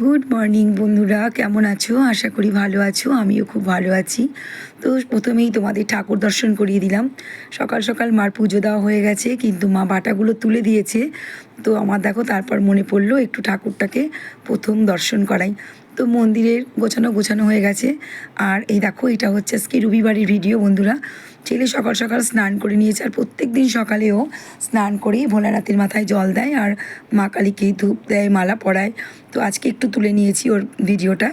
Good morning বন্ধুরা। কেমন আছো? আশা করি ভালো আছো। আমিও খুব ভালো আছি। তো প্রথমেই তোমাদের ঠাকুর দর্শন করিয়ে দিলাম। সকাল সকাল মার পুজো দেওয়া হয়ে গেছে, কিন্তু মা বাটাগুলো তুলে দিয়েছে। তো আমার দেখো, তারপর মনে পড়ল একটু ঠাকুরটাকে প্রথম দর্শন করাই। তো মন্দিরের গোছানো গোছানো হয়ে গেছে। আর এই দেখো, এটা হচ্ছে আজকে রবিবারের ভিডিও বন্ধুরা। ছেলে সকাল সকাল স্নান করে নিয়েছে আর প্রত্যেক দিন সকালেও স্নান করেই ভোলানাথের মাথায় জল দেয় আর মা কালীকে ধূপ দেয়, মালা পরায়। তো আজকে একটু তুলে নিয়েছি ওর ভিডিওটা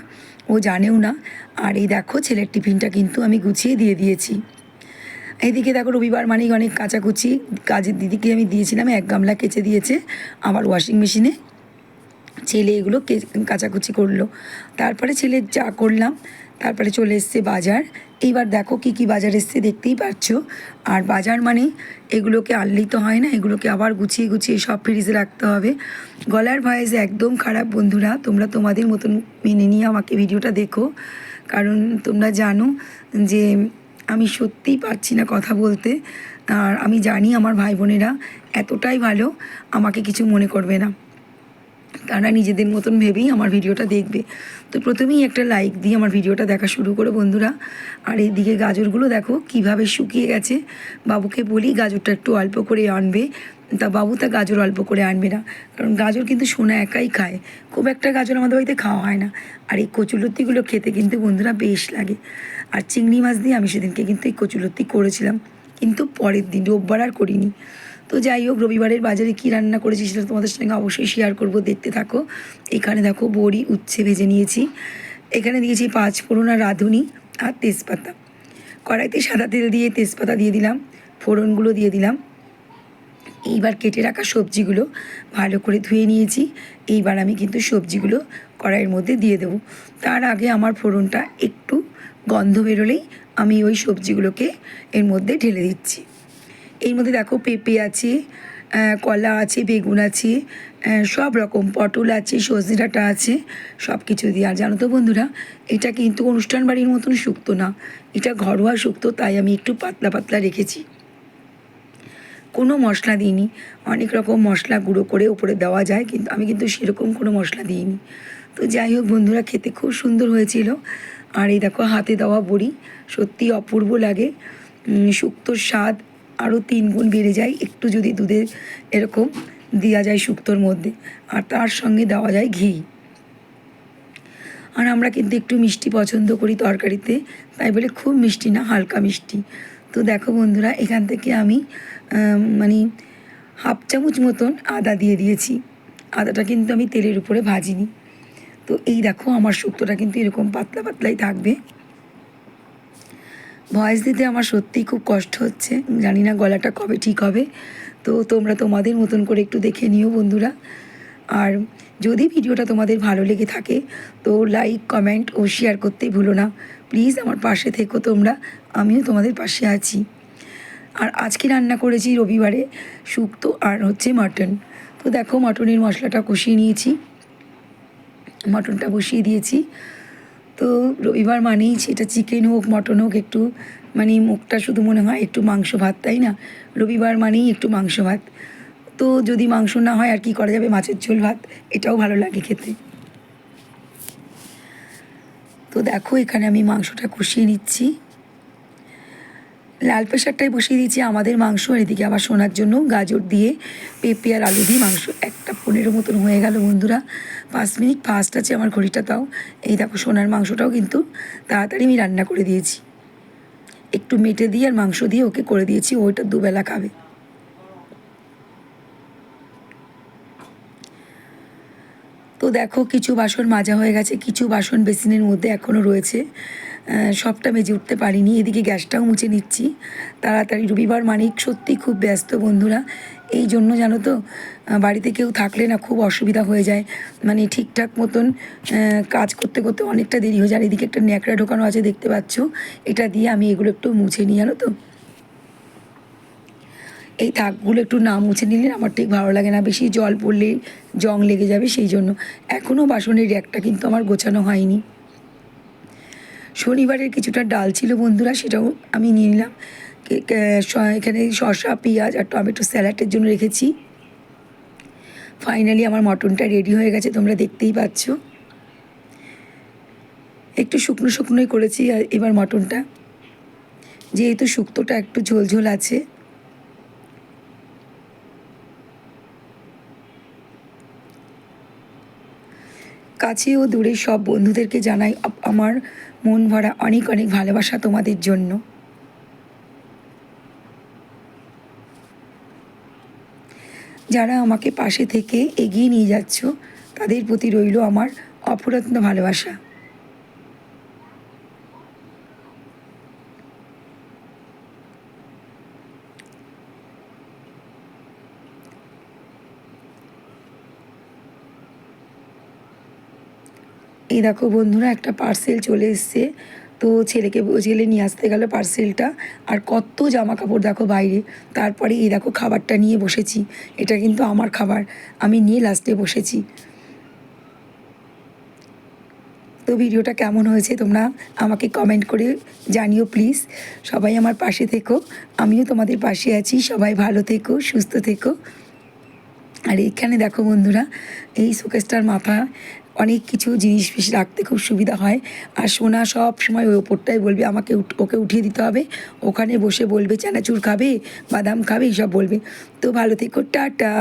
ও জানেও না। আর এই দেখো, ছেলের টিফিনটা কিন্তু আমি গুছিয়ে দিয়ে দিয়েছি। এইদিকে দেখো, রবিবার মানেই অনেক কাচাকুচি। কাজের দিদিকে আমি দিয়েছিলাম, এক গামলা কেচে দিয়েছে আবার ওয়াশিং মেশিনে ছেলে এগুলো কাচাকুচি করল। তারপরে ছেলে চা করলাম, তারপরে চলে এসছে বাজার। এইবার দেখো কি কি বাজার এসছে, দেখতেই পাচ্ছ। আর বাজার মানে এগুলোকে আনলেই তো হয় না, এগুলোকে আবার গুছিয়ে গুছিয়ে সব ফ্রিজে রাখতে হবে। গলার ভয়েস একদম খারাপ বন্ধুরা, তোমরা তোমাদের মতন মেনে নিয়ে আমাকে ভিডিওটা দেখো। কারণ তোমরা জানো যে আমি সত্যিই পারছি না কথা বলতে। আর আমি জানি আমার ভাই বোনেরা এতটাই ভালো, আমাকে কিছু মনে করবে না। তারা নিজেদের মতন ভেবেই আমার ভিডিওটা দেখবে। তো প্রথমেই একটা লাইক দিয়ে আমার ভিডিওটা দেখা শুরু করো বন্ধুরা। আর এইদিকে গাজরগুলো দেখো কীভাবে শুকিয়ে গেছে। বাবুকে বলি গাজরটা একটু অল্প করে আনবে। তা বাবু তা গাজর অল্প করে আনবে না। কারণ গাজর কিন্তু সোনা একাই খায়। খুব একটা গাজর আমাদের বাড়িতে খাওয়া হয় না। আর এই কচুলত্তিগুলো খেতে কিন্তু বন্ধুরা বেশ লাগে। আর চিংড়ি মাছ দিয়ে আমি সেদিনকে কিন্তু এই কচুলত্তি করেছিলাম। কিন্তু পরের দিন রোববার আর করিনি। তো যাই হোক, রবিবারের বাজারে কী রান্না করেছি সেটা তোমাদের সঙ্গে অবশ্যই শেয়ার করব। দেখতে থাকো। এখানে দেখো বড়ি, উচ্ছে ভেজে নিয়েছি। এখানে দিয়েছি পাঁচ ফোড়ন আর রাঁধুনি আর তেজপাতা। কড়াইতে সাদা তেল দিয়ে তেজপাতা দিয়ে দিলাম, ফোড়নগুলো দিয়ে দিলাম। এইবার কেটে রাখা সবজিগুলো ভালো করে ধুয়ে নিয়েছি। এইবার আমি কিন্তু সবজিগুলো কড়াইয়ের মধ্যে দিয়ে দেবো। তার আগে আমার ফোড়নটা একটু গন্ধ বেরোলেই আমি ওই সবজিগুলোকে এর মধ্যে ঢেলে দিচ্ছি। এর মধ্যে দেখো পেঁপে আছে কলা আছে, বেগুন আছে সব রকম, পটল আছে সজনে ডাঁটা আছে সব কিছু দিয়ে। আর জানো তো বন্ধুরা, এটা কিন্তু অনুষ্ঠান বাড়ির মতন শুক্তো না। এটা ঘরোয়া শুক্তো, তাই আমি একটু পাতলা পাতলা রেখেছি। কোনো মশলা দিইনি। অনেক রকম মশলা গুঁড়ো করে উপরে দেওয়া যায়, কিন্তু আমি কিন্তু সেরকম কোনো মশলা দিইনি। তো যাই হোক বন্ধুরা, খেতে খুব সুন্দর হয়েছিল। আর এই দেখো, হাতে দেওয়া বড়ি সত্যি অপূর্ব লাগে। শুক্তোর স্বাদ আরও তিন গুণ বেড়ে যায় একটু যদি দুধে এরকম দেওয়া যায় শুক্তোর মধ্যে। আর তার সঙ্গে দেওয়া যায় ঘি। আর আমরা কিন্তু একটু মিষ্টি পছন্দ করি তরকারিতে, তাই বলে খুব মিষ্টি না, হালকা মিষ্টি। তো দেখো বন্ধুরা, এখান থেকে আমি মানে হাফ চামচ মতন আদা দিয়ে দিয়েছি। আদাটা কিন্তু আমি তেলের উপরে ভাজিনি। তো এই দেখো আমার শুক্তোটা কিন্তু এরকম পাতলা পাতলাই থাকবে। ভয়েস দিতে আমার সত্যিই খুব কষ্ট হচ্ছে। জানি না গলাটা কবে ঠিক হবে। তো তোমরা তোমাদের মতন করে একটু দেখে নিও বন্ধুরা। আর যদি ভিডিওটা তোমাদের ভালো লেগে থাকে, তো লাইক কমেন্ট ও শেয়ার করতেই ভুলো না। প্লিজ আমার পাশে থেকো তোমরা, আমিও তোমাদের পাশে আছি। আর আজকে রান্না করেছি রবিবারে শুক্তো আর হচ্ছে মাটন। তো দেখো মাটনের মশলাটা কষিয়ে নিয়েছি। মাটনটা বসিয়ে দিয়েছি। তো রবিবার মানেই সেটা চিকেন হোক মটন হোক, একটু মানে মুখটা শুধু মনে হয় একটু মাংস ভাত, তাই না? রবিবার মানেই একটু মাংস ভাত। তো যদি মাংস না হয় আর কি করা যাবে? মাছের ঝোল ভাত, এটাও ভালো লাগে খেতে। তো দেখো এখানে আমি মাংসটা কষিয়ে নিচ্ছি। লাল প্রেশারটাই বসিয়ে দিয়েছি, আমাদের মাংস, আর এদিকে আবার শোনার জন্য গাজর দিয়ে পেঁপে আর আলু দিয়ে মাংস। একটা পনেরো মতন হয়ে গেল বন্ধুরা। পাঁচ মিনিট ফাস্ট আছে আমার ঘড়িটা তাও। এই দেখো সোনার মাংসটাও কিন্তু তাড়াতাড়ি আমি রান্না করে দিয়েছি। একটু মেটে দিয়ে আর মাংস দিয়ে ওকে করে দিয়েছি ওইটা দুবেলা খাবে। দেখো, কিছু বাসন মাজা হয়ে গেছে, কিছু বাসন বেসিনের মধ্যে এখনও রয়েছে। সবটা মেজে উঠতে পারিনি, এদিকে গ্যাসটাও মুছে নিচ্ছি। তাড়াতাড়ি, রবিবার মানিক সত্যি খুব ব্যস্ত বন্ধুরা। এই জন্য জানো তো বাড়িতে কেউ থাকলে না খুব অসুবিধা হয়ে যায়। মানে ঠিকঠাক মতন কাজ করতে করতে অনেকটা দেরি হয়ে যায়। আর এদিকে একটা ন্যাকড়া ঢোকানো আছে, দেখতে পাচ্ছ। এটা দিয়ে আমি এগুলো একটু মুছে নিই, জানো তো। এই দাগগুলো একটু না মুছে নিলে আমার ঠিক ভালো লাগে না। বেশি জল পড়লে জং লেগে যাবে সেই জন্য। এখনও বাসনের র্যাকটা কিন্তু আমার গোছানো হয়নি। শনিবারের কিছুটা ডাল ছিল বন্ধুরা, সেটাও আমি নিয়ে নিলাম। এখানে শসা, পেঁয়াজ আর টমেটো স্যালাডের জন্য রেখেছি। ফাইনালি আমার মটনটা রেডি হয়ে গেছে, তোমরা দেখতেই পাচ্ছ। একটু শুকনো শুকনোই করেছি, এবার মটনটা। যেহেতু শুক্তোটা একটু ঝোল ঝোল আছে। কাছে ও দূরে সব বন্ধুদেরকে জানাই আমার মন ভরা অনেক অনেক ভালোবাসা তোমাদের জন্য। যারা আমাকে পাশে থেকে এগিয়ে নিয়ে যাচ্ছ, তাদের প্রতি রইল আমার অপরত্ন ভালোবাসা। এই দেখো বন্ধুরা, একটা পার্সেল চলে এসছে। তো ছেলেকে ছেলে নিয়ে আসতে গেল পার্সেলটা আর কত জামা কাপড় দেখো বাইরে। তারপরে এই দেখো খাবারটা নিয়ে বসেছি। এটা কিন্তু আমার খাবার। আমি নিয়ে লাস্টে বসেছি। তো ভিডিওটা কেমন হয়েছে তোমরা আমাকে কমেন্ট করে জানিও প্লিজ সবাই আমার পাশে থেকো। আমিও তোমাদের পাশে আছি। সবাই ভালো থেকো, সুস্থ থেকো। আর এখানে দেখো বন্ধুরা, এই শোকেসটার মাথা অনেক কিছু জিনিস ফিস রাখতে খুব সুবিধা হয়। আর সোনা সব সময় ওই ওপরটাই বলবে, আমাকে ওকে উঠিয়ে দিতে হবে। ওখানে বসে বলবে, চানাচুর খাবে, বাদাম খাবে, এইসব বলবে। তো ভালো থেকো, টাটা।